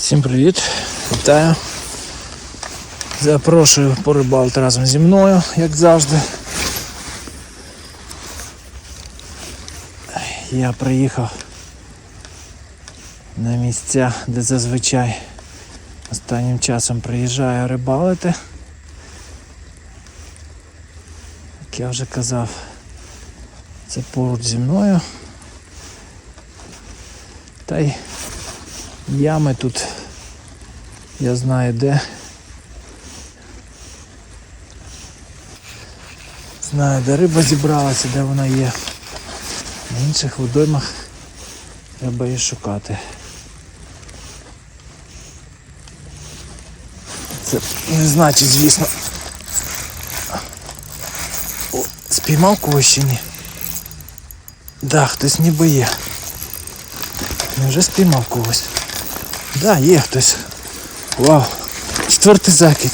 Всім привіт! Вітаю! Запрошую порибалити разом зі мною, як завжди. Я приїхав на місця, де зазвичай останнім часом приїжджаю рибалити. Як я вже казав, це поруч зі мною. Та й ями тут я знаю де. Знаю, де риба зібралася, де вона є. На інших водоймах треба її шукати. Це не значить, звісно. О, спіймав когось чи ні? Да, хтось ніби є. Невже спіймав когось? Да, є хтось. Вау. Четвертий закид.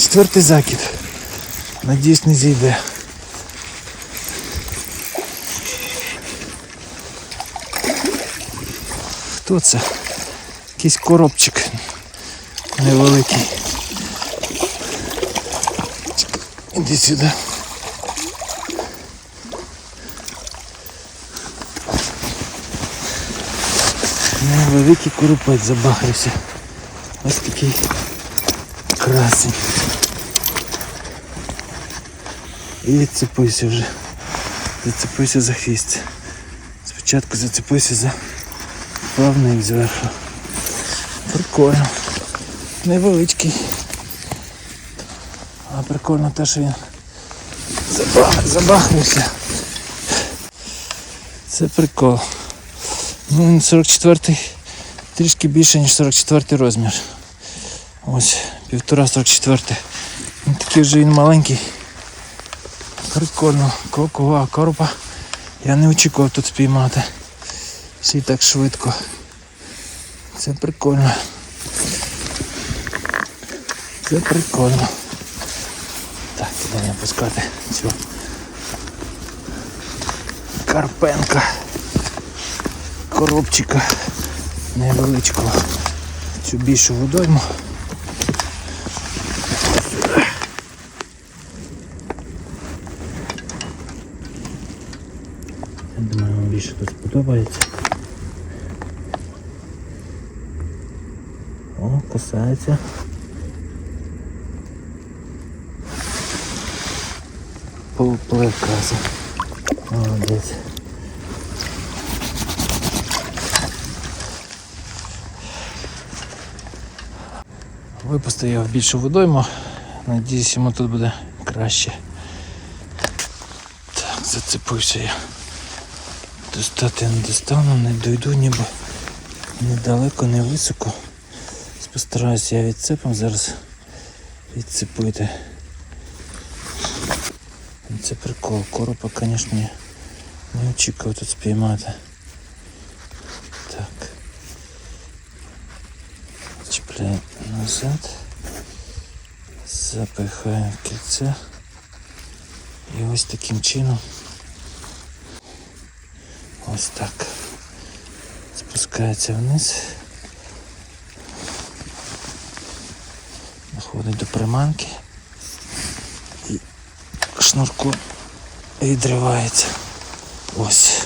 Четвертий закид. Надіюсь, не зійде. Хто це? Якийсь коробчик невеликий. Іди сюди. Невеликий коропець забахався. Ось такий красень. І відцепився вже. Зацепився за хвіст. Спочатку зацепився за плавник зверху. Прикольно. Невеличкий. А прикольно те, що він забах... забахнувся. Це прикол. Ну, він 44 трішки більше, ніж 44 розмір. Ось, півтора 44. Він такий вже він маленький. Прикольно. Кокова коропа. Я не очікував тут спіймати. Й так швидко. Це прикольно. Це прикольно. Так, іде не пускати цю Карпенка. Коробчика невеличкого. Цю більшу водойму. Я думаю, вам більше тут сподобається. О, касається. Поплив. Молодець. Випустив я в більшу водойму. Надіюсь, йому тут буде краще. Так, зацепився я. Достати не достану, не дойду ніби недалеко, не високо. Постараюся я відцепом зараз відцепити. Це прикол. Коропа, звісно, не очікував тут спіймати. Так. Чіпляю назад. Запихаю в кільце. І ось таким чином. Ось так. Спускається вниз. Доходить до приманки. І шнурку відривається. Ось.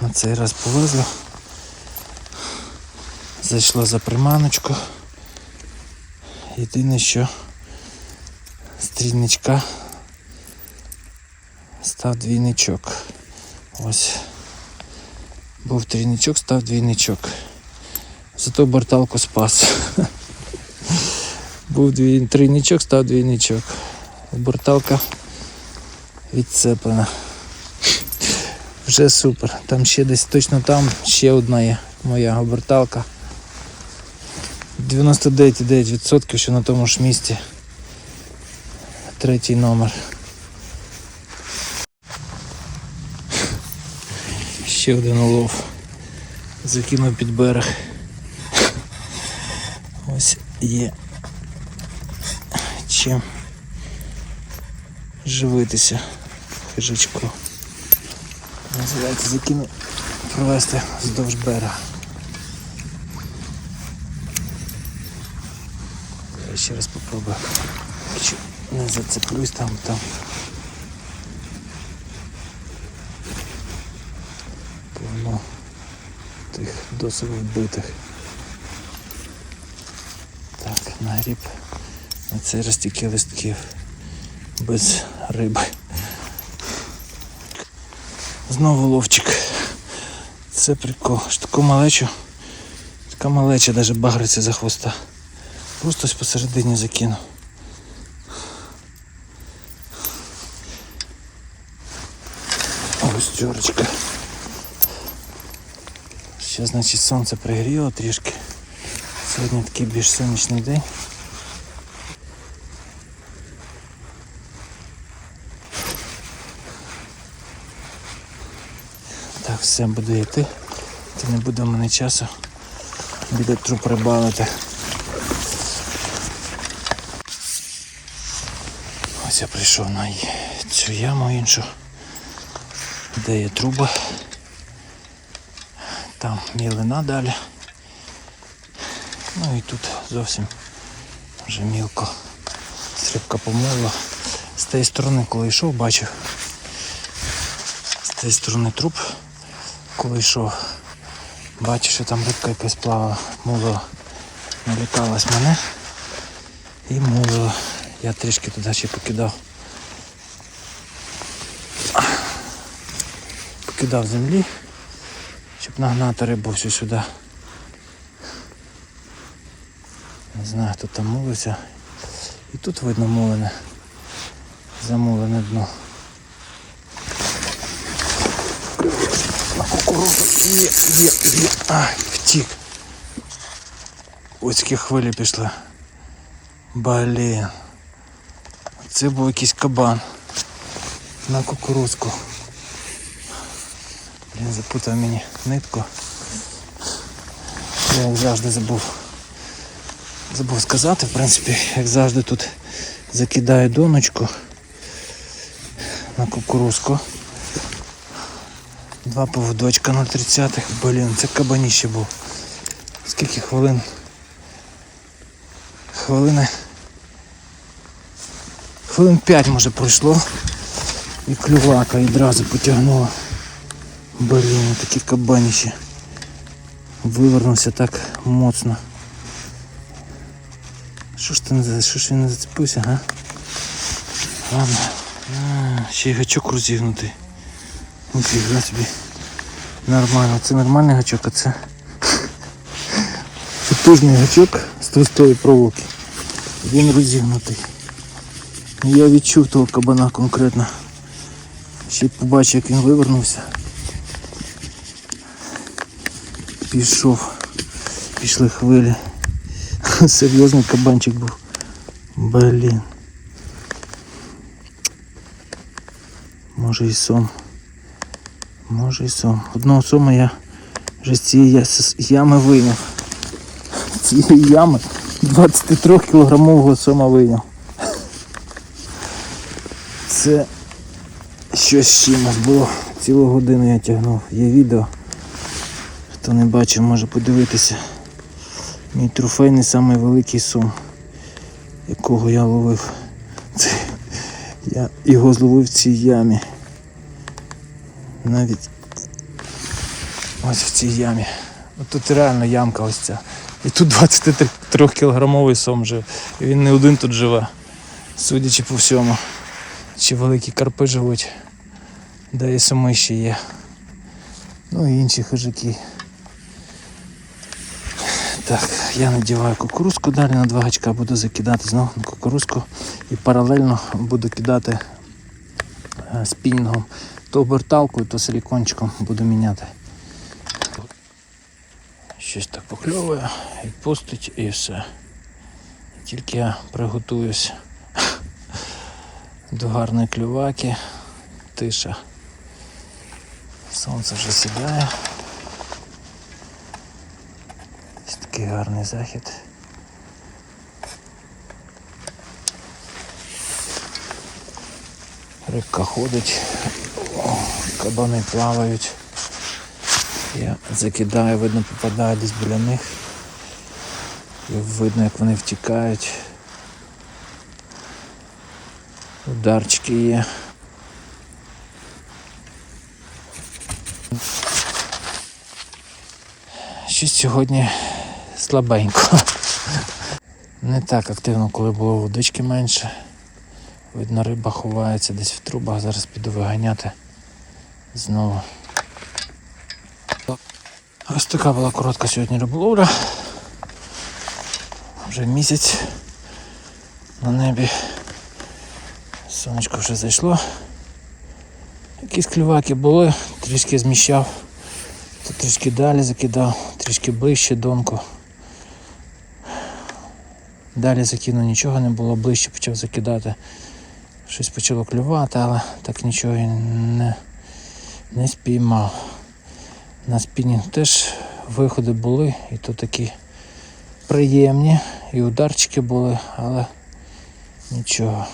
На цей раз повезло. Зайшло за приманочку. Єдине, що з трійничка став двійничок. Ось. Був трійничок, став двійничок. Зато борталку спас. Був трійничок, став двійничок. Борталка відцеплена. Вже супер. Там ще десь точно там ще одна є моя оберталка. 99,9% що на тому ж місці. Третій номер. Ще один улов. Закинув під берег. Ось є чим живитися хижачку. Називається закинув провести вздовж берега. Я ще раз попробую. Якщо не зацеплюсь там, там. Повно тих досить вбитих. Так, нагріб. На цей раз тільки листків. Без риби. Знову ловчик. Це прикол. Що таку малечу. Така малеча навіть багриться за хвоста. Просто посередині закинув. Ось чорочка. Ще, значить, сонце пригріло трішки. Сьогодні такий більш сонячний день. Так, все буде йти. Це не буде в мене часу. Буде труп рибалити. Ось я прийшов на цю яму іншу, де є труба. Там мілина далі. Ну і тут зовсім вже мілко. Стрибка помила. З тієї сторони, коли йшов, бачив. З тієї сторони труп, коли йшов. Бачив, що там рибка якась плавала, мулила. Налякалась мене і мулила. Я трішки туди ще покидав. Покидав землі, щоб нагнати рибу всю сюди. Не знаю, хто там мулиться. І тут видно мулене. Замулене дно. На кукурузу є, є, є. Ай, втік. Ось які хвилі пішли. Блін. Це був якийсь кабан. На кукурузку. Блін, запутав мені нитку. Я як завжди забув. Забув сказати, в принципі, як завжди тут закидаю доночку на кукурузку. Два поводочка 0,30. Блін, це кабаніще був. Скільки хвилин? Хвилини. Хвилин 5 може пройшло. І клювака відразу потягнула. Блін, такі кабаніще. Вивернувся так моцно. Що ж ти не що ж він не зацепився, га? Ладно. А, ще й гачок розігнутий. Ніфіга собі. Нормально. Це нормальний гачок, а це. Потужний гачок з товстої проволоки. Він розігнутий. Я відчув того кабана конкретно. Ще побачив, як він вивернувся. Пішов. Пішли хвилі. Серйозний кабанчик був. Блін. Може і сом. Може і сом. Одного сома я вже з цієї ями вийняв. З цієї ями 23 кілограмового сома вийняв. Це щось з чимось було. Цілу годину я тягнув. Є відео. Хто не бачив, може подивитися. Мій трофейний самий великий сум, якого я ловив. Це, я його зловив в цій ямі. Навіть ось в цій ямі. Тут реально ямка ось ця. І тут 23 кілограмовий сом жив. І він не один тут живе. Судячи по всьому. Чи великі карпи живуть, де і суми ще є. Ну і інші хижаки. Так, я надіваю кукурузку далі на два гачка, буду закидати знову на кукурузку і паралельно буду кидати е, спінінгом. То оберталкою, то силікончиком буду міняти. Щось так покльовує, відпустить і все. Тільки я приготуюсь до гарної клюваки, тиша. Сонце вже сідає. Ось такий гарний захід. Рибка ходить, кабани плавають. Я закидаю, видно, попадаю десь біля них. І видно, як вони втікають. Ударчики є. Щось сьогодні слабенько. Не так активно, коли було водички менше. Видно, риба ховається десь в трубах, зараз піду виганяти знову. Ось така була коротка сьогодні риболовля. Вже місяць на небі. Сонечко вже зайшло. Якісь клюваки були, трішки зміщав, то трішки далі закидав, трішки ближче донку. Далі закинув, нічого не було, ближче почав закидати. Щось почало клювати, але так нічого і не, не спіймав. На спінінг теж виходи були, і то такі приємні, і ударчики були, але нічого.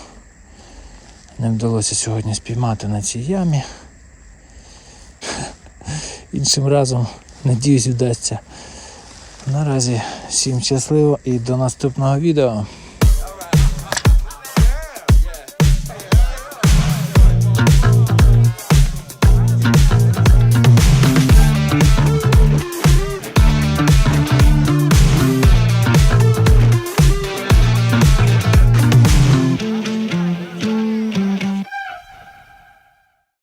Не вдалося сьогодні спіймати на цій ямі. Іншим разом, надіюсь, вдасться. Наразі всім щасливо і до наступного відео.